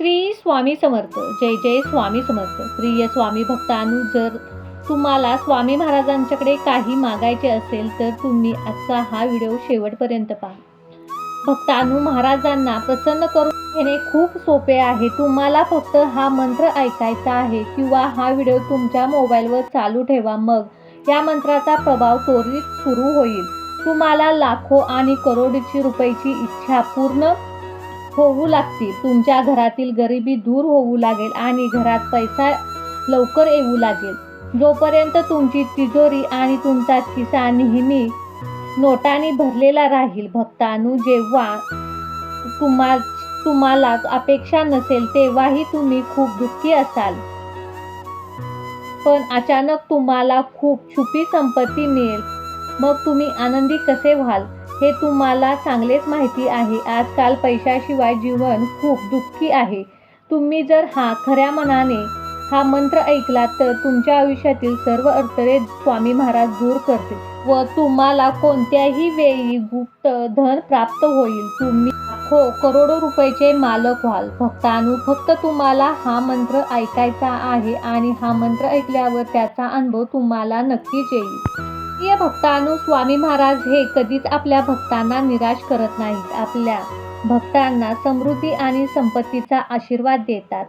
श्री स्वामी समर्थ. जय जय स्वामी समर्थ. प्रिय स्वामी भक्तांनो जर तुम्हाला स्वामी महाराजांच्याकडे काही मागायचे असेल तर तुम्ही आजचा हा व्हिडिओ शेवटपर्यंत पहा. भक्तांनो महाराजांना प्रसन्न करून घेणे खूप सोपे आहे. तुम्हाला फक्त हा मंत्र ऐकायचा आहे किंवा हा व्हिडिओ तुमच्या मोबाईलवर चालू ठेवा मग या मंत्राचा प्रभाव त्वरित सुरू होईल. तुम्हाला लाखो आणि करोडची रुपयाची इच्छा पूर्ण होऊ लागतील. तुमच्या घरातील गरिबी दूर होऊ लागेल आणि घरात पैसा लवकर येऊ लागेल. जोपर्यंत तुमची तिजोरी आणि तुमचा खिसा नेहमी नोटाने भरलेला राहील भक्तानू जेव्हा तुम्हा तुम्हाला अपेक्षा नसेल तेव्हाही तुम्ही खूप दुःखी असाल. पण अचानक तुम्हाला खूप छुपी संपत्ती मिळेल. मग तुम्ही आनंदी कसे व्हाल? हे तुम्हाला चांगलेच माहिती आहे. आजकाल पैशाशिवाय जीवन खूप दुःखी आहे. तुम्ही जर हा खऱ्या मनाने हा मंत्र ऐकला तर तुमच्या आयुष्यातील सर्व अडथळे स्वामी महाराज दूर करते व तुम्हाला कोणत्याही वेळी गुप्त धन प्राप्त होईल. तुम्ही हो करोडो रुपयाचे मालक व्हाल. भक्तानु फक्त तुम्हाला हा मंत्र ऐकायचा आहे आणि हा मंत्र ऐकल्यावर त्याचा अनुभव तुम्हाला नक्कीच येईल. प्रिय भक्तानु स्वामी महाराज हे कधीच आपल्या भक्तांना निराश करत नाहीत. आपल्या भक्तांना समृद्धी आणि संपत्तीचा आशीर्वाद देतात.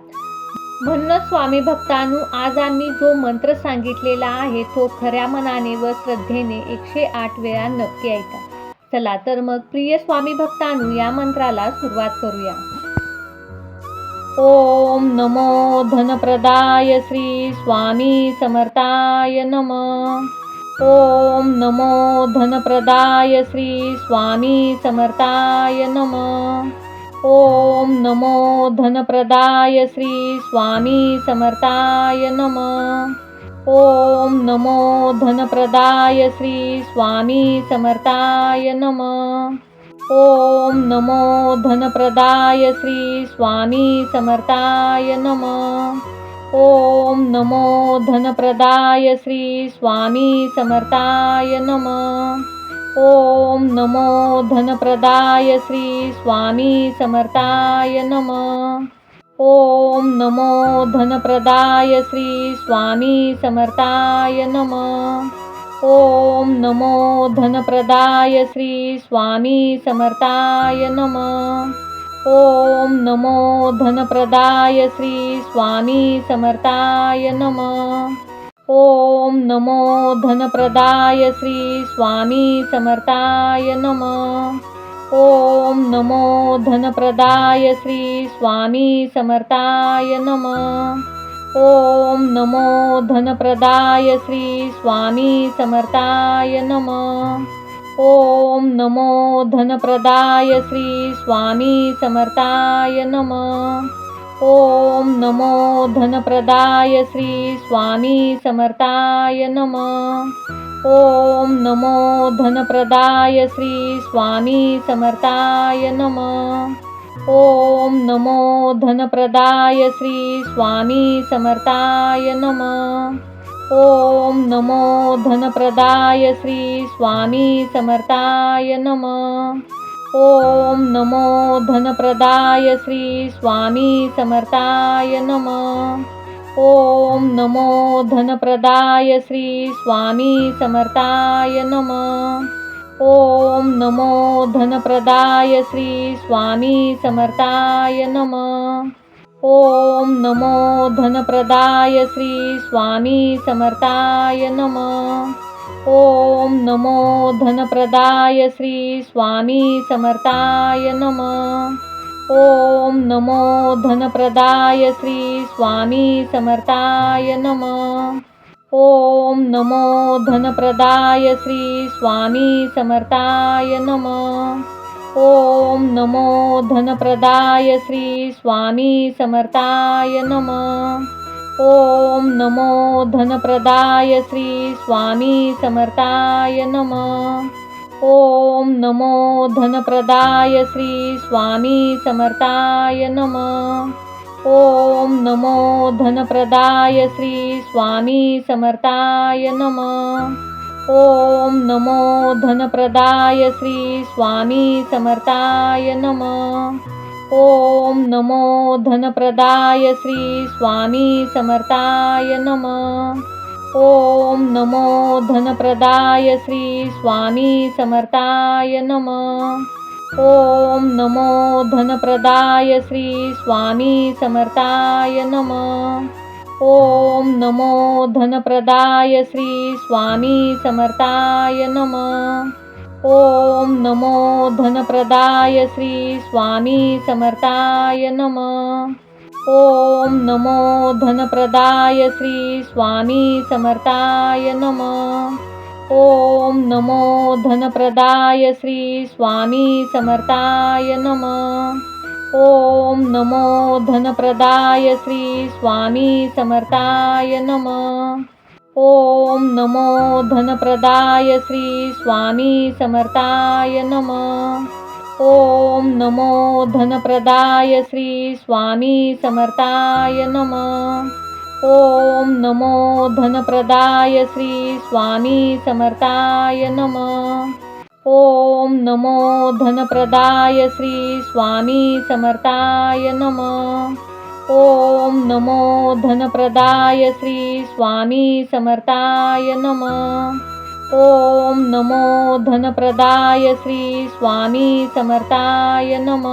म्हणूनच स्वामी भक्तांनो आज आम्ही जो मंत्र सांगितलेला आहे तो खऱ्या मनाने व श्रद्धेने एकशे आठ वेळा नक्की ऐका. चला तर मग प्रिय स्वामी भक्तांनो या मंत्राला सुरुवात करूया. ओम नमो धनप्रदाय श्री स्वामी समर्थाय नमः. ओम नमो धनप्रदाय श्री स्वामी समर्थाय नमः। ओम नमो धनप्रदाय श्री स्वामी समर्थाय नमः। ओम नमो धनप्रदाय श्री स्वामी समर्थाय नमः। ओम नमो धनप्रदाय श्री स्वामी समर्थाय नमः। ओम नमो धनप्रदाय श्री स्वामी समर्थाय नम। ओम नमो धनप्रदाय श्री स्वामी समर्थाय नम। ओम नमो धनप्रदाय श्री स्वामी समर्थाय नम। ओम नमो धनप्रदाय श्री स्वामी समर्थाय नमः। ओम नमो धनप्रदाय श्री स्वामी समर्थाय नमः। ओम नमो धनप्रदाय श्री स्वामी समर्थाय नमः। ओम नमो धनप्रदाय श्री स्वामी समर्थाय नमः। ओम नमो धनप्रदाय श्री स्वामी समर्थाय नमः। ओम नमो धनप्रदाय श्री स्वामी समर्थाय नम। ओम नमो धनप्रदाय श्री स्वामी समर्थाय नमः। ओम नमो धनप्रदाय श्री स्वामी समर्थाय नमः। ओम नमो धनप्रदाय श्री स्वामी समर्थाय नमः। ओम नमो धनप्रदाय श्री स्वामी समर्थाय नमः. ओम नमो धनप्रदाय श्री स्वामी समर्थाय नमः. ओम नमो धनप्रदाय श्री स्वामी समर्थाय नमः. ओम नमो धनप्रदाय श्री स्वामी समर्थाय नमः. ओम नमो धनप्रदाय श्री स्वामी समर्थाय नमः। ओम नमो धनप्रदाय श्री स्वामी समर्थाय नमः। ओम नमो धनप्रदाय श्री स्वामी समर्थाय नमः। ओम नमो धनप्रदाय श्री स्वामी समर्थाय नमः। ओम नमो धनप्रदाय श्री स्वामी समर्थाय नमः। ओम नमो धनप्रदाय श्री स्वामी समर्थाय नम। ओम नमो धनप्रदाय श्री स्वामी समर्थाय नम। ओम नमो धनप्रदाय श्री स्वामी समर्थाय नमः। ओम नमो धनप्रदाय श्री स्वामी समर्थाय नमः। ओम नमो धनप्रदाय श्री स्वामी समर्थाय नमः। ओम नमो धनप्रदाय श्री स्वामी समर्थाय नमः। ओम नमो धनप्रदाय श्री स्वामी समर्थाय नमः। ओम नमो धनप्रदाय श्री स्वामी समर्थाय नमः। ओम नमो धनप्रदाय श्री स्वामी समर्थाय नम। ओम नमो धनप्रदाय श्री स्वामी समर्थाय नमः। ओम नमो धनप्रदाय श्री स्वामी समर्थाय नमः। ओम नमो धनप्रदाय श्री स्वामी समर्थाय नमः। ओम नमो धनप्रदाय श्री स्वामी समर्थाय नम। ओम नमो धनप्रदाय श्री स्वामी समर्थाय नम। ओम नमो धनप्रदाय श्री स्वामी समर्थाय नमः। ओम नमो धनप्रदाय श्री स्वामी समर्थाय नम। ओम नमो धनप्रदाय श्री स्वामी समर्थाय नम। ओम नमो धनप्रदाय श्री स्वामी समर्थाय नम।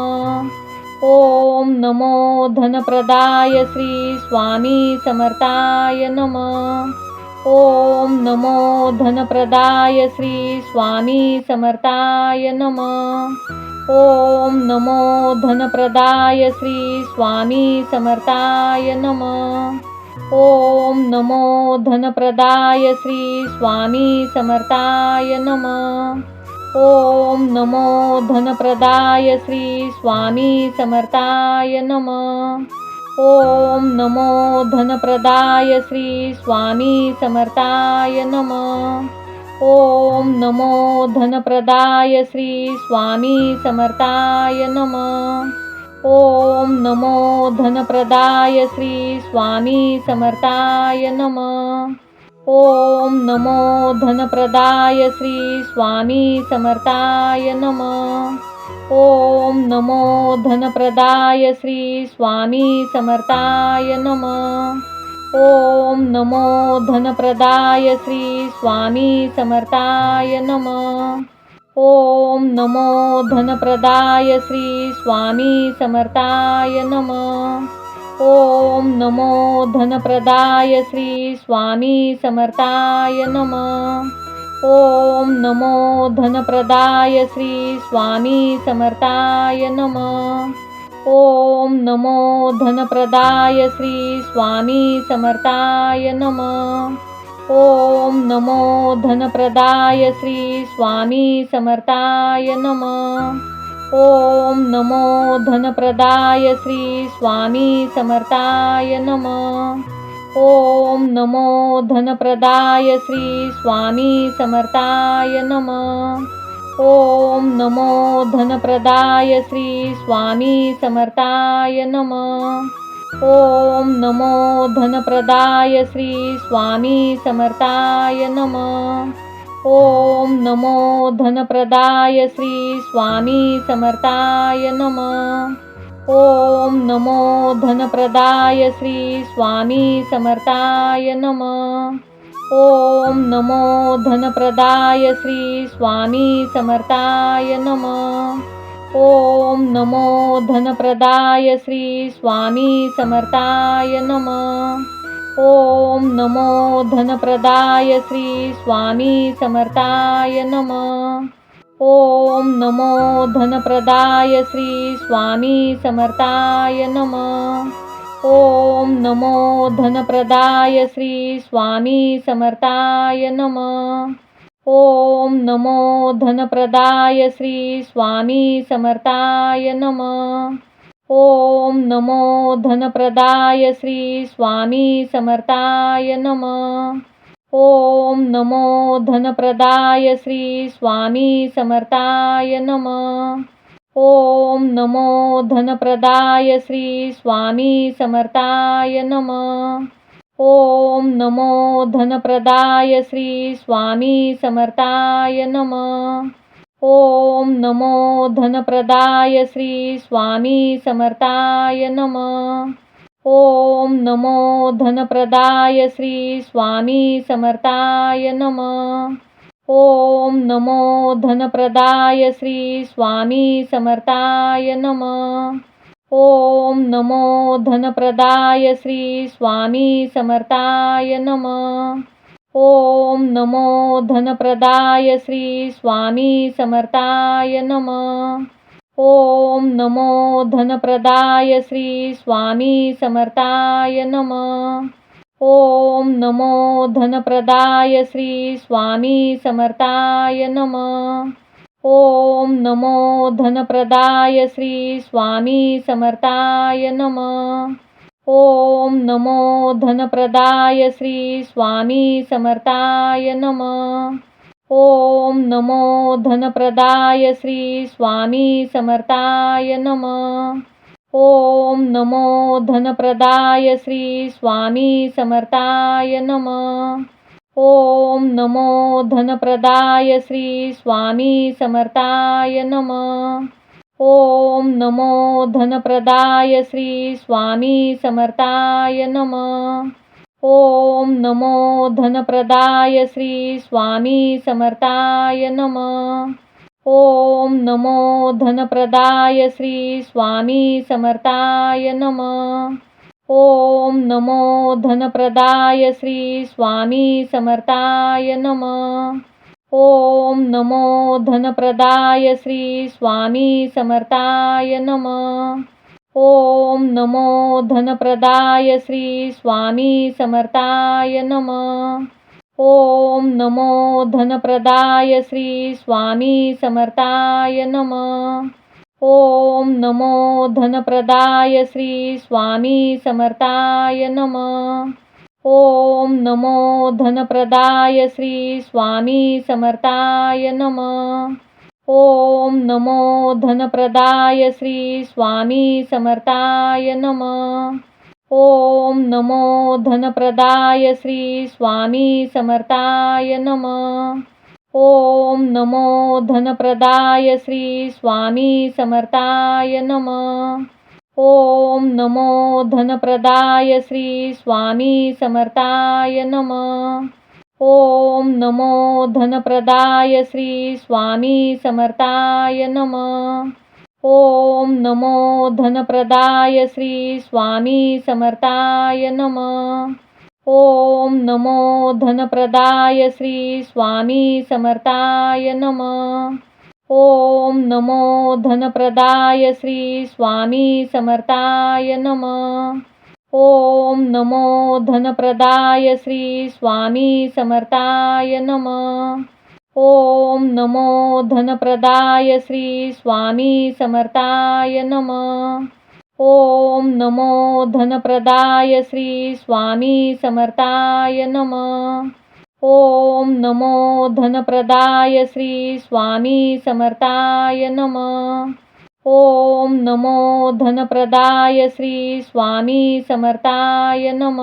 ओम नमो धनप्रदाय श्री स्वामी समर्थाय नमः। ओम नमो धनप्रदाय श्री स्वामी समर्थाय नमः। ओम नमो धनप्रदाय श्री स्वामी समर्थाय नमः। ओम नमो धनप्रदाय श्री स्वामी समर्थाय नमः। ओम नमो धनप्रदाय श्री स्वामी समर्थाय नमः। ओम नमो धनप्रदाय श्री स्वामी समर्थाय नमः। ओम नमो धनप्रदाय श्री स्वामी समर्थाय नमः। ओम नमो धनप्रदाय श्री स्वामी समर्थाय नमः। ओम नमो धनप्रदाय श्री स्वामी समर्थाय नमः। ओम नमो धनप्रदाय श्री स्वामी समर्थाय नम। ओम नमो धनप्रदाय श्री स्वामी समर्थाय नम। ओम नमो धनप्रदाय श्री स्वामी समर्थाय नम। ओम नमो धनप्रदाय श्री स्वामी समर्थाय नमः। ओम नमो धनप्रदाय श्री स्वामी समर्थाय नमः. ओम नमो धनप्रदाय श्री स्वामी समर्थाय नमः. ओम नमो धनप्रदाय श्री स्वामी समर्थाय नमः. ओम नमो धनप्रदाय श्री स्वामी समर्थाय नमः. ओम नमो धनप्रदाय श्री स्वामी समर्थाय नम। ओम नमो धनप्रदाय श्री स्वामी समर्थाय नमः। ओम नमो धनप्रदाय श्री स्वामी समर्थाय नम। ओम नमो धनप्रदाय श्री स्वामी समर्थाय नमः। ओम नमो धनप्रदाय श्री स्वामी समर्थाय नमः। ओम नमो धनप्रदाय श्री स्वामी समर्थाय नमः। ओम नमो धनप्रदाय श्री स्वामी समर्थाय नमः। ओम नमो धनप्रदाय श्री स्वामी समर्थाय नमः। ओम नमो धनप्रदाय श्री स्वामी समर्थाय नमः। ओम नमो धनप्रदाय श्री स्वामी समर्थाय नमः। ओम नमो धनप्रदाय श्री स्वामी समर्थाय नमः। ओम नमो धनप्रदाय श्री स्वामी समर्थाय नमः। ओम नमो धनप्रदाय श्री स्वामी समर्थाय नमः। ओम नमो धनप्रदाय श्री स्वामी समर्थाय नम। ओम नमो धनप्रदाय श्री स्वामी समर्थाय नमः। ओम नमो धनप्रदाय श्री स्वामी समर्थाय नमः। ओम नमो धनप्रदाय श्री स्वामी समर्थाय नम. ओम नमो धनप्रदाय श्री स्वामी समर्थाय नम. ओम नमो धनप्रदाय श्री स्वामी समर्थाय नम. ओम नमो धनप्रदाय श्री स्वामी समर्थाय नमः. ओम नमो धनप्रदाय श्री स्वामी समर्थाय नम। ओम नमो धनप्रदाय श्री स्वामी समर्थाय नम। ओम नमो धनप्रदाय श्री स्वामी समर्थाय नम। ओम नमो धनप्रदाय श्री स्वामी समर्थाय नमः। ओम नमो धनप्रदाय श्री स्वामी समर्थाय नम। ओम नमो धनप्रदाय श्री स्वामी समर्थाय नम। ओम नमो धनप्रदाय श्री स्वामी समर्थाय नम। ओम नमो धनप्रदाय श्री स्वामी समर्थाय नमः। ओम नमो धनप्रदाय श्री स्वामी समर्थाय नम। ओम नमो धनप्रदाय श्री स्वामी समर्थाय नम। ओम नमो धनप्रदाय श्री स्वामी समर्थाय नमः। ओम नमो धनप्रदाय श्री स्वामी समर्थाय नमः। ओम नमो धनप्रदाय श्री स्वामी समर्थाय नम। ओम नमो धनप्रदाय श्री स्वामी समर्थाय नम। ओम नमो धनप्रदाय श्री स्वामी समर्थाय नम। ओम नमो धनप्रदाय श्री स्वामी समर्थाय नमः। ओम नमो धनप्रदाय श्री स्वामी समर्थाय नम। ओम नमो धनप्रदाय श्री स्वामी समर्थाय नम। ओम नमो धनप्रदाय श्री स्वामी समर्थाय नम। ओम नमो धनप्रदाय श्री स्वामी समर्थाय नमः। ओम नमो धनप्रदाय श्री स्वामी समर्थाय नम. ओम नमो धनप्रदाय श्री स्वामी समर्थाय नम. ओम नमो धनप्रदाय श्री स्वामी समर्थाय नम. ओम नमो धनप्रदाय श्री स्वामी समर्थाय नमः. ओम नमो धनप्रदाय श्री स्वामी समर्थाय नम। ओम नमो धनप्रदाय श्री स्वामी समर्थाय नम। ओम नमो धनप्रदाय श्री स्वामी समर्थाय नमः। ओम नमो धनप्रदाय श्री स्वामी समर्थाय नमः। ओम नमो धनप्रदाय श्री स्वामी समर्थाय नम।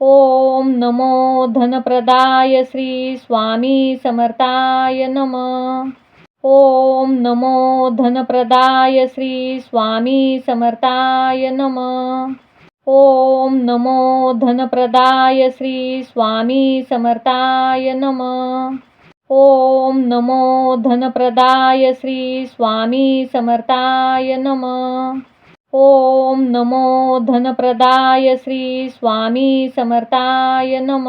ओम नमो धनप्रदाय श्री स्वामी समर्थाय नम। ओम नमो धनप्रदाय श्री स्वामी समर्थाय नम। ओम नमो धनप्रदाय श्री स्वामी समर्थाय नमः। ओम नमो धनप्रदाय श्री स्वामी समर्थाय नम। ओम नमो धनप्रदाय श्री स्वामी समर्थाय नम।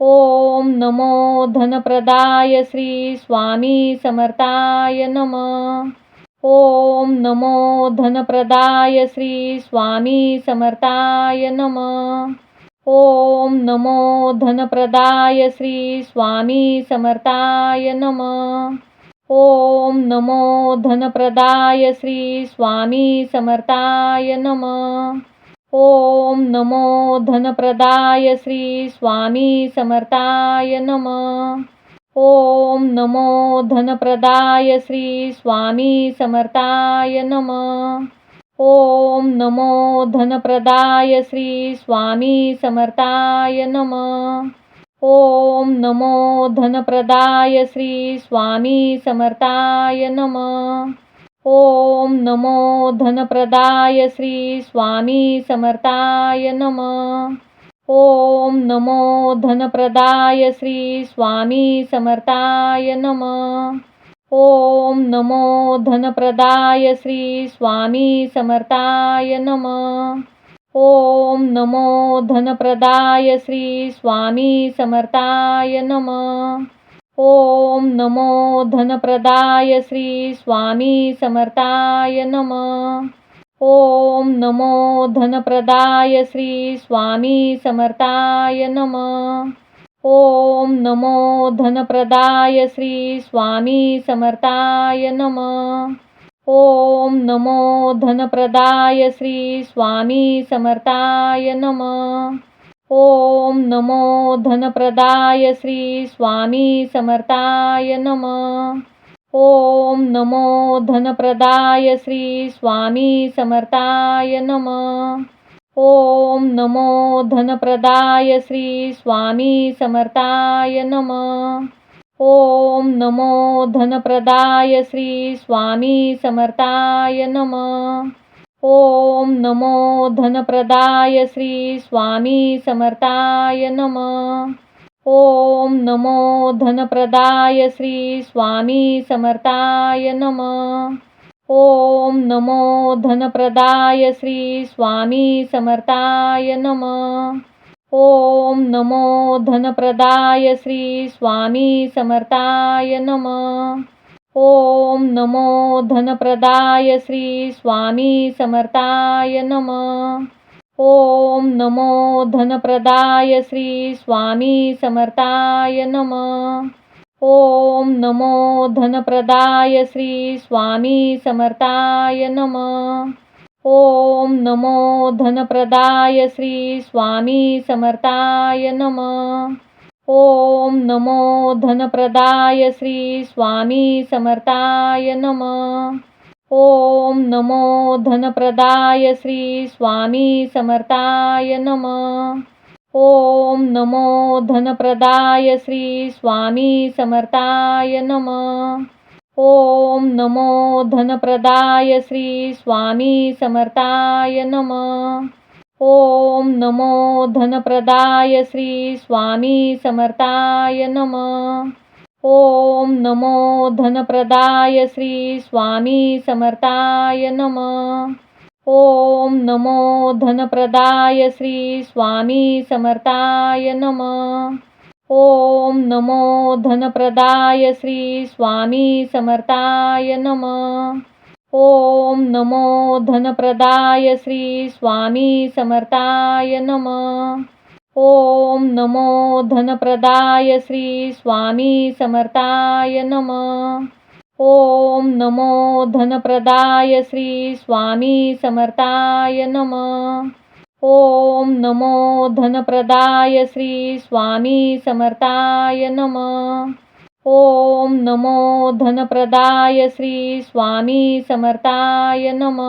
ओम नमो धनप्रदाय श्री स्वामी समर्थाय नम। ओम नमो धनप्रदाय श्री स्वामी समर्थाय नमः। ओम नमो धनप्रदाय श्री स्वामी समर्थाय नम. ओम नमो धनप्रदाय श्री स्वामी समर्थाय नम. ओम नमो धनप्रदाय श्री स्वामी समर्थाय नम. ओम नमो धनप्रदाय श्री स्वामी समर्थाय नमः. ओम नमो धनप्रदाय श्री स्वामी समर्थाय नम। ओम नमो धनप्रदाय श्री स्वामी समर्थाय नम। ओम नमो धनप्रदाय श्री स्वामी समर्थाय नम। ओम नमो धनप्रदाय श्री स्वामी समर्थाय नम। ओम नमो धनप्रदाय श्री स्वामी समर्थाय नम. ओम नमो धनप्रदाय श्री स्वामी समर्थाय नम. ओम नमो धनप्रदाय श्री स्वामी समर्थाय नम. ओम नमो धनप्रदाय श्री स्वामी समर्थाय नम. ओम नमो धनप्रदाय श्री स्वामी समर्थाय नम। ओम नमो धनप्रदाय श्री स्वामी समर्थाय नम। ओम नमो धनप्रदाय श्री स्वामी समर्थाय नम। ओम नमो धनप्रदाय श्री स्वामी समर्थाय नम। ओम नमो धनप्रदाय श्री स्वामी समर्थाय नम. ओम नमो धनप्रदाय श्री स्वामी समर्थाय नम. ओम नमो धनप्रदाय श्री स्वामी समर्थाय नम. ओम नमो धनप्रदाय श्री स्वामी समर्थाय नम. ओम नमो धनप्रदाय श्री स्वामी समर्थाय नम। ओम नमो धनप्रदाय श्री स्वामी समर्थाय नम। ओम नमो धनप्रदाय श्री स्वामी समर्थाय नम। ओम नमो धनप्रदाय श्री स्वामी समर्थाय नम। ओम नमो धनप्रदाय श्री स्वामी समर्थाय नम। ओम नमो धनप्रदाय श्री स्वामी समर्थाय नम। ओम नमो धनप्रदाय श्री स्वामी समर्थाय नम। ओम नमो धनप्रदाय श्री स्वामी समर्थाय नम। ओम नमो धनप्रदाय श्री स्वामी समर्थाय नम। ओम नमो धनप्रदाय श्री स्वामी समर्थाय नम। ओम नमो धनप्रदाय श्री स्वामी समर्थाय नम। ओम नमो धनप्रदाय श्री स्वामी समर्थाय नम। ओम नमो धनप्रदाय श्री स्वामी समर्थाय नम। ओम नमो धनप्रदाय श्री स्वामी समर्थाय नम। ओम नमो धनप्रदाय श्री स्वामी समर्थाय नम। ओम नमो धनप्रदाय श्री स्वामी समर्थाय नम। ओम नमो धनप्रदाय श्री स्वामी समर्थाय नम। ओम नमो धनप्रदाय श्री स्वामी समर्थाय नम। ओम नमो धनप्रदाय श्री स्वामी समर्थाय नम।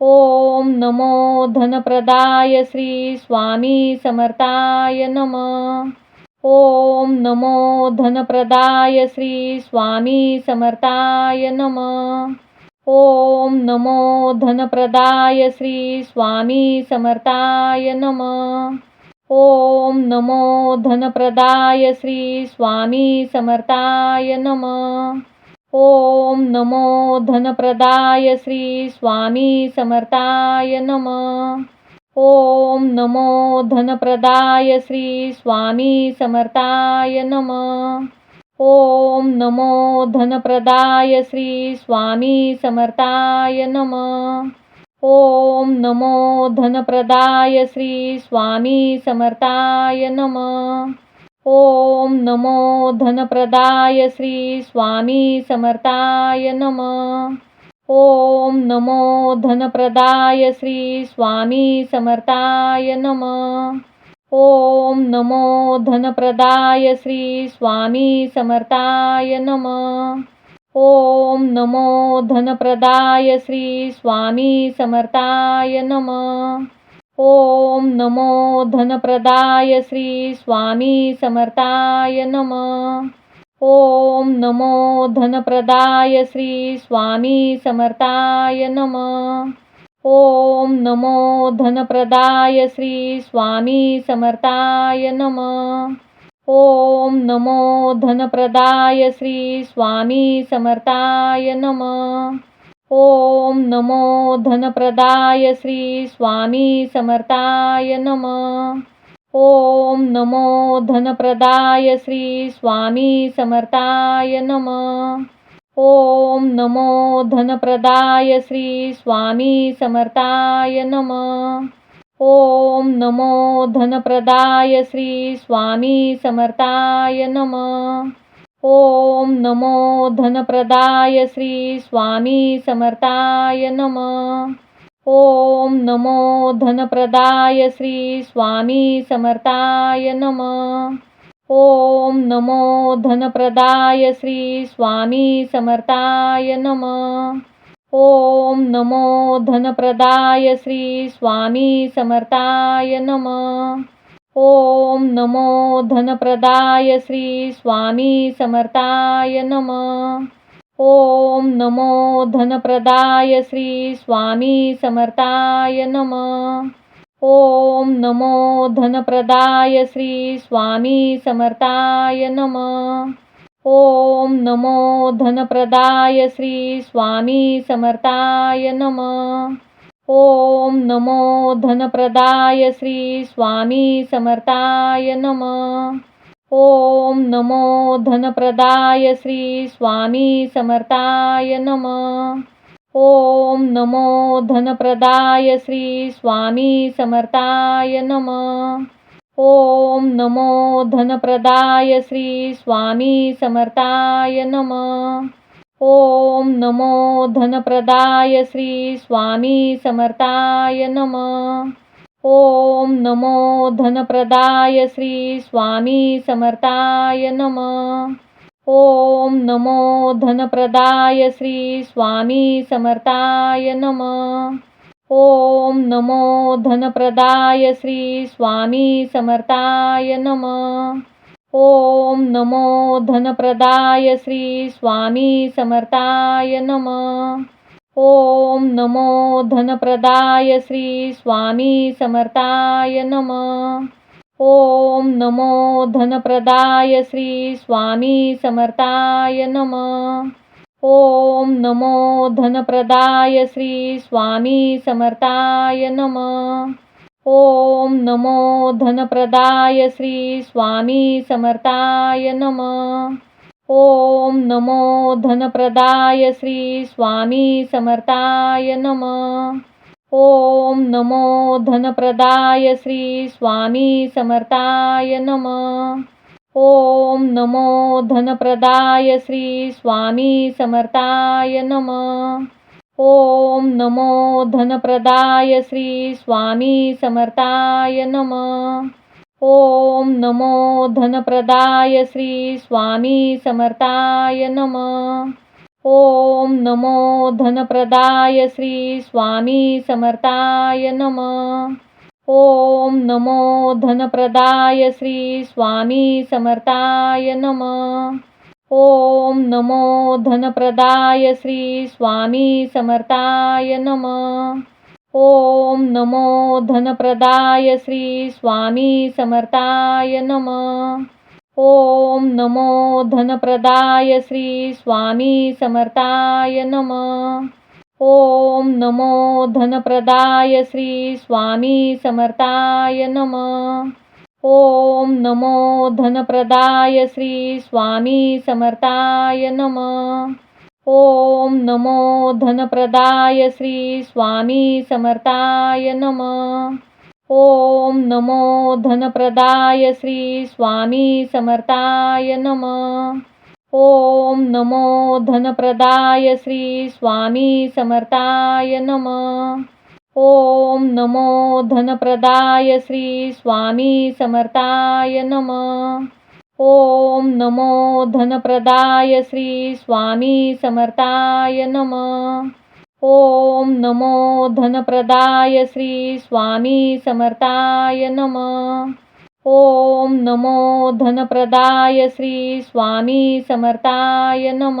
ओम नमो धनप्रदाय श्री स्वामी समर्थाय नम। ओम नमो धनप्रदाय श्री स्वामी समर्थाय नम। ओम नमो धनप्रदाय श्री स्वामी समर्थाय नम। ओम नमो धनप्रदाय श्री स्वामी समर्थाय नम। ओम नमो धनप्रदाय श्री स्वामी समर्थाय नम। ओम नमो धनप्रदाय श्री स्वामी समर्थाय नम। ओम नमो धनप्रदाय श्री स्वामी समर्थाय नम। ओम नमो धनप्रदाय श्री स्वामी समर्थाय नम। ओम नमो धनप्रदाय श्री स्वामी समर्थाय नम। ओम नमो धनप्रदाय श्री स्वामी समर्थाय नम। ओम नमो धनप्रदाय श्री स्वामी समर्थाय नम। ओम नमो धनप्रदाय श्री स्वामी समर्थाय नम। ओम नमो धनप्रदाय श्री स्वामी समर्थाय नम। ओम नमो धनप्रदाय श्री स्वामी समर्थाय नम। ओम नमो धनप्रदाय श्री स्वामी समर्थाय नम। ओम नमो धनप्रदाय श्री स्वामी समर्थाय नम। ओम नमो धनप्रदाय श्री स्वामी समर्थाय नम। ओम नमो धनप्रदाय श्री स्वामी समर्थाय नम। ओम नमो धनप्रदाय श्री स्वामी समर्थाय नम। ओम नमो धनप्रदाय श्री स्वामी समर्थाय नम। ओम नमो धनप्रदाय श्री स्वामी समर्थाय नम। ओम नमो धनप्रदाय श्री स्वामी समर्थाय नम। ओम नमो धनप्रदाय श्री स्वामी समर्थाय नम। ओम नमो धनप्रदाय श्री स्वामी समर्थाय नम। ओम नमो धनप्रदाय श्री स्वामी समर्थाय नम। ओम नमो धनप्रदाय श्री स्वामी समर्थाय नम। ओम नमो धनप्रदाय श्री स्वामी समर्थाय नम। ओम नमो धनप्रदाय श्री स्वामी समर्थाय नम। ओम नमो धनप्रदाय श्री स्वामी समर्थाय नम। ओम नमो धनप्रदाय श्री स्वामी समर्थाय नम। ओम नमो धनप्रदाय श्री स्वामी समर्थाय नम। ओम नमो धनप्रदाय श्री स्वामी समर्थाय नम। ओम नमो धनप्रदाय श्री स्वामी समर्थाय नम। ओम नमो धनप्रदाय श्री स्वामी समर्थाय नम। ओम नमो धनप्रदाय श्री स्वामी समर्थाय नम। ओम नमो धनप्रदाय श्री स्वामी समर्थाय नम। ओम नमो धनप्रदाय श्री स्वामी समर्थाय नम। ओम नमो धनप्रदाय श्री स्वामी समर्थाय नम। ओम नमो धनप्रदाय श्री स्वामी समर्थाय नम। ओम नमो धनप्रदाय श्री स्वामी समर्थाय नम। ओम नमो धनप्रदाय श्री स्वामी समर्थाय नम। ओम नमो धनप्रदाय श्री स्वामी समर्थाय नम। ओम नमो धनप्रदाय श्री स्वामी समर्थाय नम। ओम नमो धनप्रदाय श्री स्वामी समर्थाय नम। ओम नमो धनप्रदाय श्री स्वामी समर्थाय नम। ओम नमो धनप्रदाय श्री स्वामी समर्थाय नम। ओम नमो धनप्रदाय श्री स्वामी समर्थाय नम। ओम नमो धनप्रदाय श्री स्वामी समर्थाय नम। ओम नमो धनप्रदाय श्री स्वामी समर्थाय नम। ओम नमो धनप्रदाय श्री स्वामी समर्थाय नम। ओम नमो धनप्रदाय श्री स्वामी समर्थाय नम। ओम नमो धनप्रदाय श्री स्वामी समर्थाय नम। ओम नमो धनप्रदाय श्री स्वामी समर्थाय नम। ओम नमो धनप्रदाय श्री स्वामी समर्थाय नम। ओम नमो धनप्रदाय श्री स्वामी समर्थाय नम। ओम नमो धनप्रदाय श्री स्वामी समर्थाय नम। ओम नमो धनप्रदाय श्री स्वामी समर्थाय नम। ओम नमो धनप्रदाय श्री स्वामी समर्थाय नम. ओम नमो धनप्रदाय श्री स्वामी समर्थाय नम. ओम नमो धनप्रदाय श्री स्वामी समर्थाय नम.